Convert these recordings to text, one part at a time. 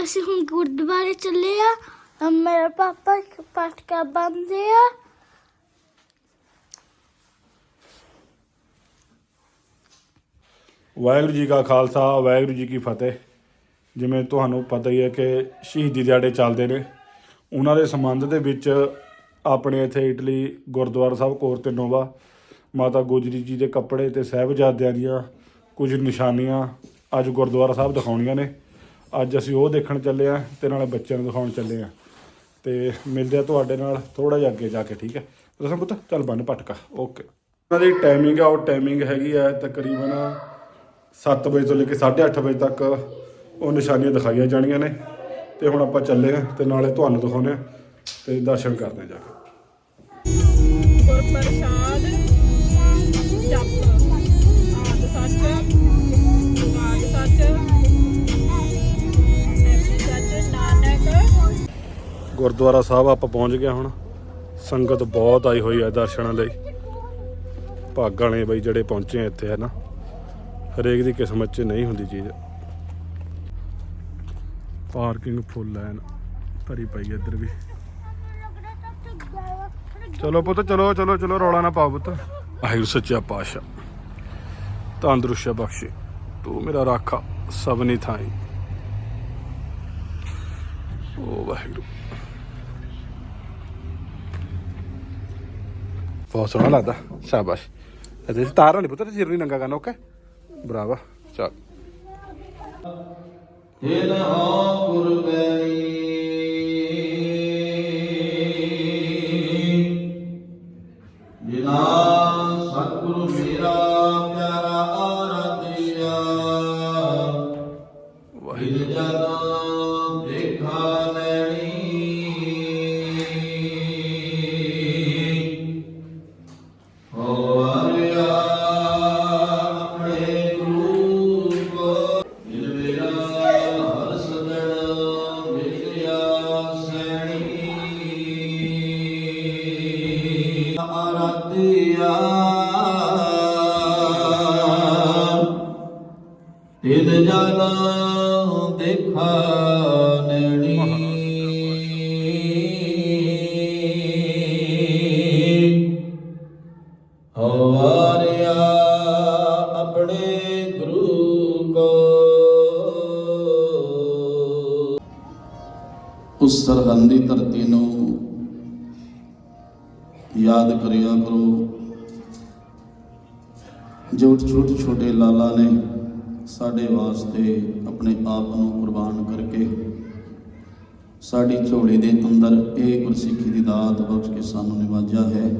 ਅਸੀਂ ਹੁਣ ਗੁਰਦੁਆਰੇ ਚੱਲੇ ਆ। ਅਹ ਮੇਰੇ ਪਾਪਾ ਪਟਕਾ ਬੰਦੇ ਆ। ਵਾਹਿਗੁਰੂ ਜੀ ਕਾ ਖਾਲਸਾ, ਵਾਹਿਗੁਰੂ ਜੀ ਕੀ ਫਤਿਹ। ਜਿਵੇਂ ਤੁਹਾਨੂੰ ਪਤਾ ਹੀ ਹੈ ਕਿ ਸ਼ਹੀਦੀ ਦਿਹਾੜੇ ਚੱਲਦੇ ਨੇ। ਉਹਨਾਂ ਦੇ ਸੰਬੰਧ ਦੇ ਵਿੱਚ ਆਪਣੇ ਇੱਥੇ ਇਟਲੀ ਗੁਰਦੁਆਰਾ ਸਾਹਿਬ ਕੋਰ ਤੇ ਮਾਤਾ ਗੁਜਰੀ ਜੀ ਦੇ ਕੱਪੜੇ ਤੇ ਸਾਹਿਬਜ਼ਾਦਿਆਂ ਦੀਆਂ ਕੁਝ ਨਿਸ਼ਾਨੀਆਂ ਅੱਜ ਗੁਰਦੁਆਰਾ ਸਾਹਿਬ ਦਿਖਾਉਣੀਆਂ ਨੇ। ਅੱਜ ਅਸੀਂ ਉਹ ਦੇਖਣ ਚੱਲੇ ਆ ਤੇ ਨਾਲੇ ਬੱਚਿਆਂ ਨੂੰ ਦਿਖਾਉਣ ਚੱਲੇ ਆ। ਤੇ ਮਿਲਦੇ ਆ ਤੁਹਾਡੇ ਨਾਲ ਥੋੜਾ ਜਿਹਾ ਅੱਗੇ ਜਾ ਕੇ, ਠੀਕ ਹੈ? ਰਸਮ ਪੁੱਤ, ਚੱਲ ਬੰਨ ਪਟਕਾ। ਓਕੇ। ਉਹਨਾਂ ਦੀ ਟਾਈਮਿੰਗ ਆ, ਉਹ ਟਾਈਮਿੰਗ ਹੈਗੀ ਆ ਤਕਰੀਬਨ 7 ਵਜੇ ਤੋਂ ਲੈ ਕੇ 8:30 ਵਜੇ ਤੱਕ ਉਹ ਨਿਸ਼ਾਨੀਆਂ ਦਿਖਾਈਆਂ ਜਾਣੀਆਂ ਨੇ। ਤੇ ਹੁਣ ਆਪਾਂ ਚੱਲੇ ਆ ਤੇ ਨਾਲੇ ਤੁਹਾਨੂੰ ਦਿਖਾਉਂਦੇ ਆ ਤੇ ਦਰਸ਼ਨ ਕਰਦੇ ਆ ਜਾ ਕੇ। ਗੁਰ ਪ੍ਰਸਾਦ ਗੁਰਦੁਆਰਾ ਸਾਹਿਬ ਆਪਾਂ ਪਹੁੰਚ ਗਏ ਹੁਣ। ਸੰਗਤ ਬਹੁਤ ਆਈ ਹੋਈ ਹੈ ਦਰਸ਼ਨਾਂ ਲਈ। ਭਾਗਾਂ ਵਾਲੇ ਬਈ ਜਿਹੜੇ ਪਹੁੰਚੇ ਇੱਥੇ ਹੈ ਨਾ ਹਰੇਕ ਦੀ ਕਿਸਮਤ 'ਚ ਨਹੀਂ ਹੁੰਦੀ ਚੀਜ਼। ਪਾਰਕਿੰਗ ਫੁੱਲ ਐਨ, ਭਰੀ ਪਈ ਹੈ ਇੱਧਰ ਵੀ। ਚਲੋ ਪੁੱਤ, ਚਲੋ ਚਲੋ ਚਲੋ, ਰੌਲਾ ਨਾ ਪਾਓ ਪੁੱਤ। ਵਾਹਿਗੁਰੂ ਸੱਚਾ ਪਾਤਸ਼ਾਹ। ਤੰਦਰੁਸਤ ਬਖਸ਼ੇ। ਤੂੰ ਮੇਰਾ ਰਾਖਾ ਸਭਨੀ ਥਾਈ। ਓ ਵਾਹਿਗੁਰੂ। ਬਹੁਤ ਸੋਹਣਾ ਲੱਗਦਾ ਸ਼ਾਬਾਸ਼ ਅਤੇ ਤਾਰਾਂ ਨਹੀਂ ਪੁੱਤਰ ਸਿਰ ਨਹੀਂ ਨੰਗਾ ਕਰਨਾ ਓਕੇ ਬਰਾਵਾ ਚੱਲ ਤਿਨ ਹੋ ਕੁਰਬੈਨੀ ਵਾਹਿਗੁਰੂ ਜਨ ਦੇਖਾ ਆਰਾਧਿਆ ਤਿਨ ਜਨ ਦੇਖਾ ਹਵਾਰਿਆ ਆਪਣੇ ਗੁਰੂ ਕੋ। ਉਸ ਸਰਹੰਦੀ ਧਰਤੀ ਜੋ ਛੋਟੇ ਛੋਟੇ ਲਾਲਾ ਨੇ ਸਾਡੇ ਵਾਸਤੇ ਆਪਣੇ ਆਪ ਨੂੰ ਕੁਰਬਾਨ ਕਰਕੇ ਸਾਡੀ ਝੋਲੀ ਦੇ ਅੰਦਰ ਇਹ ਗੁਰਸਿੱਖੀ ਦੀ ਦਾਤ ਬਖਸ਼ ਕੇ ਸਾਨੂੰ ਨਿਵਾਜਿਆ ਹੈ।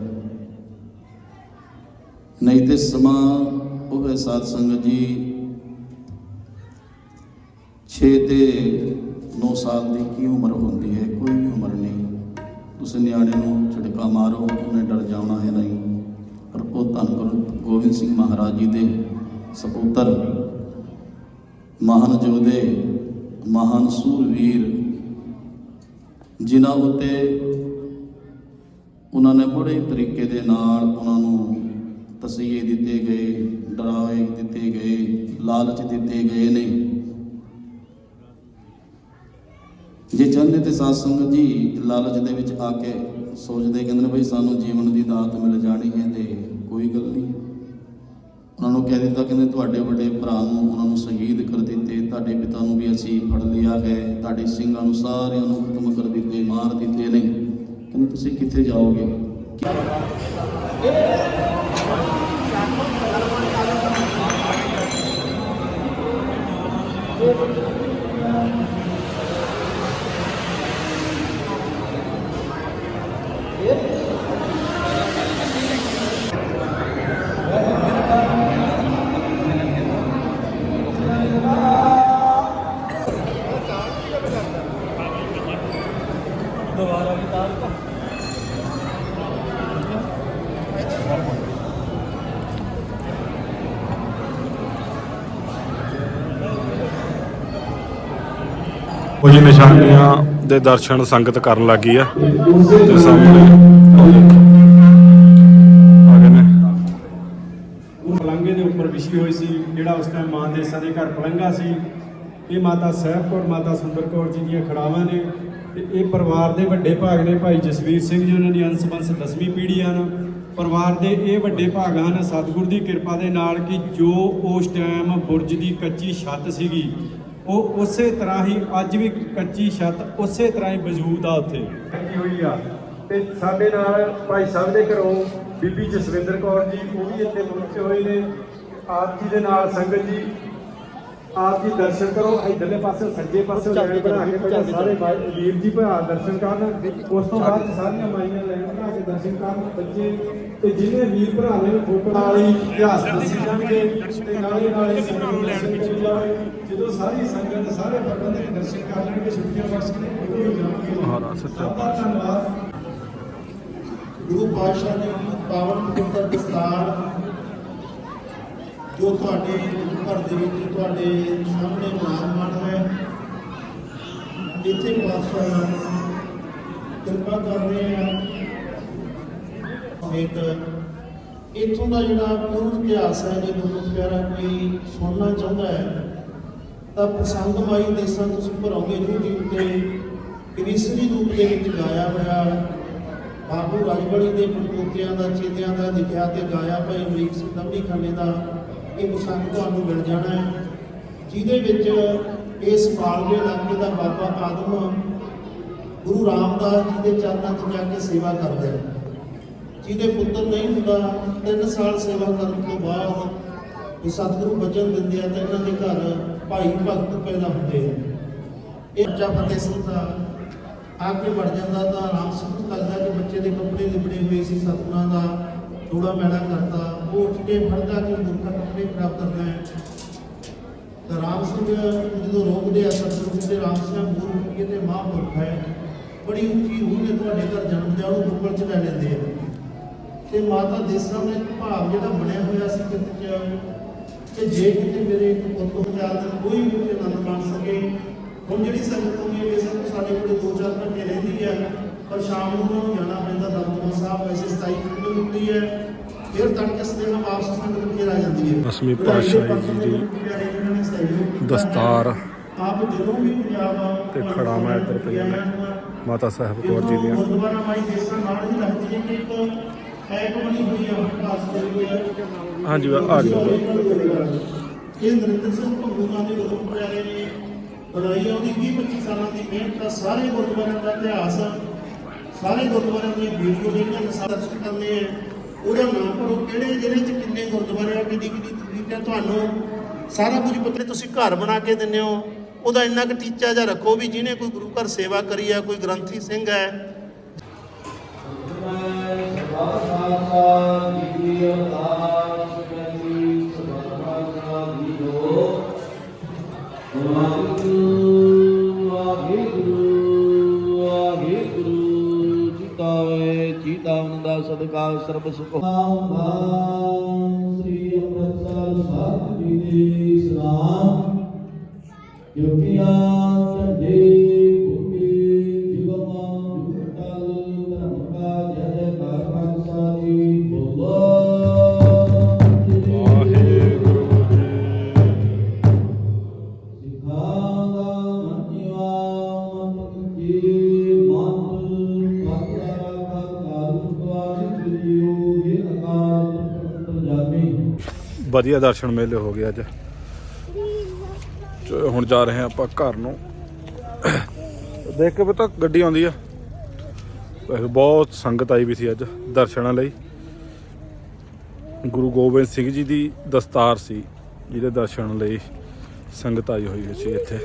ਨਹੀਂ ਤੇ ਸਮਾਂ ਉਹ ਹੈ ਸਾਧ ਸੰਗਤ ਜੀ 6 ਤੇ 9 ਸਾਲ ਦੀ ਕੀ ਉਮਰ ਹੁੰਦੀ ਹੈ, ਕੋਈ ਵੀ ਉਮਰ ਨਹੀਂ। ਤੁਸੀਂ ਨਿਆਣੇ ਨੂੰ ਝਟਕਾ ਮਾਰੋ, ਉਹਨੇ ਡਰ ਜਾਣਾ ਹੈ ਨਹੀਂ। ਉਹ ਧੰਨ ਗੁਰੂ ਗੋਬਿੰਦ ਸਿੰਘ ਮਹਾਰਾਜ ਜੀ ਦੇ ਸਪੁੱਤਰ, ਮਹਾਨ ਯੋਧੇ ਮਹਾਨ ਸੂਰਵੀਰ, ਜਿਨ੍ਹਾਂ ਉਤੇ ਉਹਨਾਂ ਨੇ ਬੜੇ ਤਰੀਕੇ ਦੇ ਨਾਲ ਉਹਨਾਂ ਨੂੰ ਤਸੀਹੇ ਦਿੱਤੇ ਗਏ, ਡਰਾਵੇ ਦਿੱਤੇ ਗਏ, ਲਾਲਚ ਦਿੱਤੇ ਗਏ ਨੇ। ਜੇ ਚਾਹੁੰਦੇ ਤੇ ਸਾਧ ਸੰਗਤ ਜੀ ਲਾਲਚ ਦੇ ਵਿੱਚ ਆ ਕੇ ਸੋਚਦੇ, ਕਹਿੰਦੇ ਨੇ ਬਈ ਸਾਨੂੰ ਜੀਵਨ ਦੀ ਦਾਤ ਮਿਲ ਜਾਣੀ ਹੈ ਤੇ ਕੋਈ ਗੱਲ ਨਹੀਂ। ਉਹਨਾਂ ਨੂੰ ਕਹਿ ਦਿੱਤਾ, ਕਹਿੰਦੇ ਤੁਹਾਡੇ ਵੱਡੇ ਭਰਾ ਨੂੰ ਉਹਨਾਂ ਨੂੰ ਸ਼ਹੀਦ ਕਰ ਦਿੱਤੇ, ਤੁਹਾਡੇ ਪਿਤਾ ਨੂੰ ਵੀ ਅਸੀਂ ਫੜ ਲਿਆ ਹੈ, ਤੁਹਾਡੇ ਸਿੰਘਾਂ ਨੂੰ ਸਾਰਿਆਂ ਨੂੰ ਖਤਮ ਕਰ ਦਿੱਤੇ, ਮਾਰ ਦਿੱਤੇ ਨੇ। ਕਹਿੰਦੇ ਤੁਸੀਂ ਕਿੱਥੇ ਜਾਓਗੇ? ਕੁਝ ਨਿਸ਼ਾਨੀਆਂ ਦੇ ਦਰਸ਼ਨ ਸੰਗਤ ਕਰਨ ਲੱਗੀ ਆ। ਤੇ ਸਾਹਮਣੇ ਉਹ ਦੇਖੋ। ਆ ਗਏ ਨੇ। ਉਹ ਦੇ ਉੱਪਰ ਵਿਛੀ ਹੋਈ ਸੀ, ਜਿਹੜਾ ਉਸ ਟਾਈਮ ਮਾਂ ਦੇਸਾਂ ਦੇ ਘਰ ਪਲੰਘਾ ਸੀ। ਇਹ ਮਾਤਾ ਸਾਹਿਬ ਕੌਰ, ਮਾਤਾ ਸੁੰਦਰ ਕੌਰ ਜੀ ਦੀਆਂ ਖੜਾਵਾਂ ਨੇ। ਤੇ ਇਹ ਪਰਿਵਾਰ ਦੇ ਵੱਡੇ ਭਾਗ ਨੇ। ਭਾਈ ਜਸਵੀਰ ਸਿੰਘ ਜੀ, ਉਹਨਾਂ ਦੀ ਅੰਸ਼ ਬੰਸ 10ਵੀਂ ਪੀੜ੍ਹੀ ਹਨ ਪਰਿਵਾਰ ਦੇ ਇਹ ਵੱਡੇ ਭਾਗ ਹਨ। ਸਤਿਗੁਰ ਦੀ ਕਿਰਪਾ ਦੇ ਨਾਲ ਕਿ ਜੋ ਉਸ ਟਾਈਮ ਬੁਰਜ ਦੀ ਕੱਚੀ ਛੱਤ ਸੀਗੀ ਉਹ ਉਸੇ ਤਰ੍ਹਾਂ ਹੀ ਅੱਜ ਵੀ ਕੱਚੀ ਛੱਤ ਉਸੇ ਤਰ੍ਹਾਂ ਹੀ ਮੌਜੂਦ ਆ ਉੱਥੇ। ਲੱਗੀ ਹੋਈ ਆ। ਤੇ ਸਾਡੇ ਨਾਲ ਭਾਈ ਸਾਹਿਬ ਦੇ ਘਰੋਂ ਬੀਬੀ ਜਸਵਿੰਦਰ ਕੌਰ ਜੀ, ਉਹ ਵੀ ਇੱਥੇ ਪਹੁੰਚੇ ਹੋਏ ਨੇ। ਆਪ ਜੀ ਦੇ ਨਾਲ ਸੰਗਤ ਜੀ ਆਪ ਜੀ ਦਰਸ਼ਨ ਕਰੋ ਇਧਰਲੇ ਪਾਸੇ ਸੱਜੇ ਪਾਸੇ ਲੈਣ ਬਣਾ ਕੇ ਪਹਿਲਾਂ ਸਾਰੇ ਭਾਈ- ਵੀਰ ਜੀ ਭਰਾ ਦਰਸ਼ਨ ਕਰਨ। ਉਸ ਤੋਂ ਬਾਅਦ ਸਾਰੀਆਂ ਮਾਈਆਂ ਲੈਣ ਬਣਾ ਕੇ ਦਰਸ਼ਨ ਕਰਨ ਬੱਚੇ ਤੇ ਜਿਹਨੇ ਵੀਰ ਭਰਾ ਨੇ ਫੋਟੋ ਹੀ ਇਤਿਹਾਸ ਦੱਸੀ ਜਾਣਗੇ ਤੇ ਨਾਲੇ ਨਾਲੇ ਸੰਗਤ ਨੂੰ ਦਰਸ਼ਨ ਕਰੀ ਜਾਵੇ। ਜਦੋਂ ਸਾਰੀ ਸੰਗਤ ਸਾਰੇ ਪ੍ਰਬੰਧਕ ਦਰਸ਼ਨ ਕਰ ਲੈਣਗੇ ਛੁੱਟੀਆਂ ਬਖਸ਼ ਕੇ ਖੁੱਲੀ ਹੋ ਜਾਣਗੇ। ਮਹਾਰਾਜ ਸੱਚਾ। ਦਾ ਧੰਨਵਾਦ। ਗੁਰੂ ਪਾਤਸ਼ਾਹ ਨੇ ਪਾਵਨ ਪਵਿੱਤਰ ਦਸਤਾਰ ਜੋ ਤੁਹਾਡੇ ਘਰ ਦੇ ਵਿੱਚ ਤੁਹਾਡੇ ਸਾਹਮਣੇ ਵਿਰਾਜਮਾਨ ਹੈ। ਇੱਥੇ ਪਾਤਸ਼ਾਹ ਕਿਰਪਾ ਕਰ ਰਹੇ ਆ ਇੱਕ ਇੱਥੋਂ ਦਾ ਜਿਹੜਾ ਪੂਰਨ ਇਤਿਹਾਸ ਹੈ, ਜੇ ਗੁਰੂ ਪਿਆਰਾ ਕੋਈ ਸੁਣਨਾ ਚਾਹੁੰਦਾ ਹੈ, ਤਾਂ ਪ੍ਰਸੰਗਮਾਈ ਦੇਸਾਂ ਤੁਸੀਂ ਭਰੋਗੇ YouTube ਤੇ ਕ੍ਰਿਸ਼ਨੀ ਰੂਪ ਦੇ ਵਿੱਚ ਗਾਇਆ ਹੋਇਆ ਬਾਬੂ ਰਾਜਬੜੀ ਦੇ ਪਟੋਕਿਆਂ ਦਾ ਚੇਤਿਆਂ ਦਾ ਲਿਖਿਆ ਤੇ ਗਾਇਆ ਭਾਈ ਅਮਰੀਕ ਸਿੰਘ ਦਮੜੀ ਖਾਨੇ ਦਾ ਇਹ ਪ੍ਰਸੰਗ ਤੁਹਾਨੂੰ ਮਿਲ ਜਾਣਾ ਹੈ, ਜਿਹਦੇ ਵਿੱਚ ਇਸ ਪਾਲਵੇ ਇਲਾਕੇ ਦਾ ਬਾਬਾ ਆਦਮ ਗੁਰੂ ਰਾਮਦਾਸ ਜੀ ਦੇ ਚਰਨਾਂ 'ਚ ਜਾ ਕੇ ਸੇਵਾ ਕਰਦਾ ਹੈ ਜਿਹਦੇ ਪੁੱਤਰ ਨਹੀਂ ਹੁੰਦਾ 3 ਸਾਲ ਸੇਵਾ ਕਰਨ ਤੋਂ ਬਾਅਦ ਇਹ ਸਤਿਗੁਰੂ ਬਚਨ ਦਿੰਦੇ ਆ ਤੇ ਇਹਨਾਂ ਦੇ ਘਰ ਭਾਈ ਭਗਤ ਪੈਦਾ ਹੁੰਦੇ ਆ। ਇਹ ਬੱਚਾ ਫਤਿਹ ਸਿੰਘ ਦਾ ਆ ਕੇ ਵੜ ਜਾਂਦਾ ਤਾਂ ਆਰਾਮ ਸਿੰਘ ਨੂੰ ਲੱਗਦਾ ਕਿ ਬੱਚੇ ਦੇ ਕੱਪੜੇ ਲਿਬੜੇ ਹੋਏ ਸੀ, ਸਤਿਗੁਰਾਂ ਦਾ ਥੋੜਾ ਮੈਲਾ ਕਰਦਾ। ਉਹ ਉੱਠ ਕੇ ਫੜਦਾ ਕਿ ਮੁਰਖਾ ਕੱਪੜੇ ਖਰਾਬ ਕਰਦਾ ਹੈ। ਤਾਂ ਰਾਮ ਸਿੰਘ ਜਦੋਂ ਰੋਕਦੇ ਆ ਸਤਿਗੁਰੂ ਕਹਿੰਦੇ ਰਾਮ ਸਿੰਘ ਮੂਰਖ ਕੀ ਤੇ ਮਹਾਂਪੁਰਖ ਹੈ। ਬੜੀ ਉੱਚੀ ਰੂਹ ਨੇ ਤੁਹਾਡੇ ਘਰ ਜਨਮ ਲਿਆ ਉਹਨੂੰ ਗੁੱਗਲ ਚ ਲੈ ਲੈਂਦੇ ਆ। ਤੇ ਮਾਤਾ ਦੇਸਾਂ ਦਾ ਭਾਵ ਜਿਹੜਾ ਬਣਿਆ ਹੋਇਆ ਸੀ ਕਿਤੇ ਚ ਕਿ ਜੇ ਕਿਤੇ ਮੇਰੇ ਪੁੱਤ ਹੋ ਜਾ ਤਾਂ ਕੋਈ ਵੀ ਉਹਦੇ ਆਨੰਦ ਮਾਣ ਸਕੇ, ਹੁਣ ਜਿਹੜੀ ਸੰਗਤ ਹੋਈ ਹੈ ਬੇਸ਼ੱਕ ਸਾਡੇ ਕੋਲ 2-4 ਘੰਟੇ ਰਹਿੰਦੀ ਹੈ, ਪਰ ਸ਼ਾਮ ਨੂੰ ਉਹਨਾਂ ਨੂੰ ਜਾਣਾ ਪੈਂਦਾ ਦਮਦਮਾ ਸਾਹਿਬ, ਵੈਸੇ 27 ਕਿਲੋ ਹੁੰਦੀ ਹੈ। ਫਿਰ ਤੜਕੇ ਸਦੇਹਾ ਵਾਪਸ ਸੰਗਤ ਫੇਰ ਆ ਜਾਂਦੀ ਹੈ। ਦਸਵੀਂ ਪਾਤਸ਼ਾਹੀ ਜੀ ਦੀ ਦੀ ਦਸਤਾਰ। ਆਪ ਜਦੋਂ ਵੀ ਪੰਜਾਬ ਤੇ ਖੜਾਵਾਂ ਇੱਧਰ ਪਈਆਂ। ਮਾਤਾ ਸਾਹਿਬ ਕੌਰ ਜੀ ਦੀਆਂ। ਗੁਰਦੁਆਰਾ ਮਾਈ ਦੇਸਾਂ ਨਾਲ ਹੀ ਲੱਗਦੀ ਹੈ ਕਿ ਇੱਕ ਐਕ ਬਣੀ ਹੋਈ ਹੈ ਖਾਸ ਕਰੀ ਹੈ। ਹਾਂਜੀ ਆ ਜਾਓ ਇਹ ਨਰਿੰਦਰ ਸਿੰਘ ਭੰਗੂਆਂ ਦੇ ਗੁਰੂ ਪਿਆਰੇ ਨੇ। ਬਣਾਈ ਆ ਉਹਦੀ। 20 25 ਸਾਲਾਂ ਦੀ ਮਿਹਨਤ ਦਾ ਸਾਰੇ ਗੁਰਦੁਆਰਿਆਂ ਦਾ ਇਤਿਹਾਸ ਸਾਰੇ ਗੁਰਦੁਆਰਿਆਂ ਦੀਆਂ ਵੀਡੀਓ ਜਿਹੜੀਆਂ ਨੇ ਦਰਸ਼ਨ ਕਰਨੇ ਆ ਉਹਦਾ ਨਾਮ ਪੜੋ ਕਿਹੜੇ ਜ਼ਿਲ੍ਹੇ 'ਚ ਕਿੰਨੇ ਗੁਰਦੁਆਰੇ ਆ ਕਿੰਨੀ ਕਿੰਨੀ ਤਕਲੀਫ ਹੈ ਤੁਹਾਨੂੰ ਸਾਰਾ ਕੁਝ ਪਤਾ ਤੁਸੀਂ ਘਰ ਬਣਾ ਕੇ ਦਿੰਦੇ ਹੋ। ਉਹਦਾ ਇੰਨਾ ਕੁ ਟੀਚਾ ਜਿਹਾ ਰੱਖੋ ਵੀ ਜਿਹਨੇ ਕੋਈ ਗੁਰੂ ਘਰ ਸੇਵਾ ਕਰੀ ਆ, ਕੋਈ ਗ੍ਰੰਥੀ ਸਿੰਘ ਹੈ ਚੀਤਾਵਨ ਦਾ ਸਦਕਾ ਸਰਬ ਸੁਖ। ਨਾਮ ਸ੍ਰੀ ਅੰਮ੍ਰਿਤਸਰ ਸਾਹਿਬ ਜੀ ਦੀ ਸਲਾਮ ਜੋਗੀਆਂ ਝੰਡੇ ਵਧੀਆ ਦਰਸ਼ਨ ਮੇਲੇ ਹੋ ਗਏ ਅੱਜ। ਹੁਣ ਜਾ ਰਹੇ ਹਾਂ ਆਪਾਂ ਘਰ ਨੂੰ। ਦੇਖ ਕੇ ਪਤਾ ਗੱਡੀ ਆਉਂਦੀ ਆ। ਬਹੁਤ ਸੰਗਤ ਆਈ ਵੀ ਸੀ ਅੱਜ ਦਰਸ਼ਨਾਂ ਲਈ। ਗੁਰੂ ਗੋਬਿੰਦ ਸਿੰਘ ਜੀ ਦੀ ਦਸਤਾਰ ਸੀ, ਜਿਹਦੇ ਦਰਸ਼ਨ ਲਈ ਸੰਗਤ ਆਈ ਹੋਈ ਸੀ ਇੱਥੇ।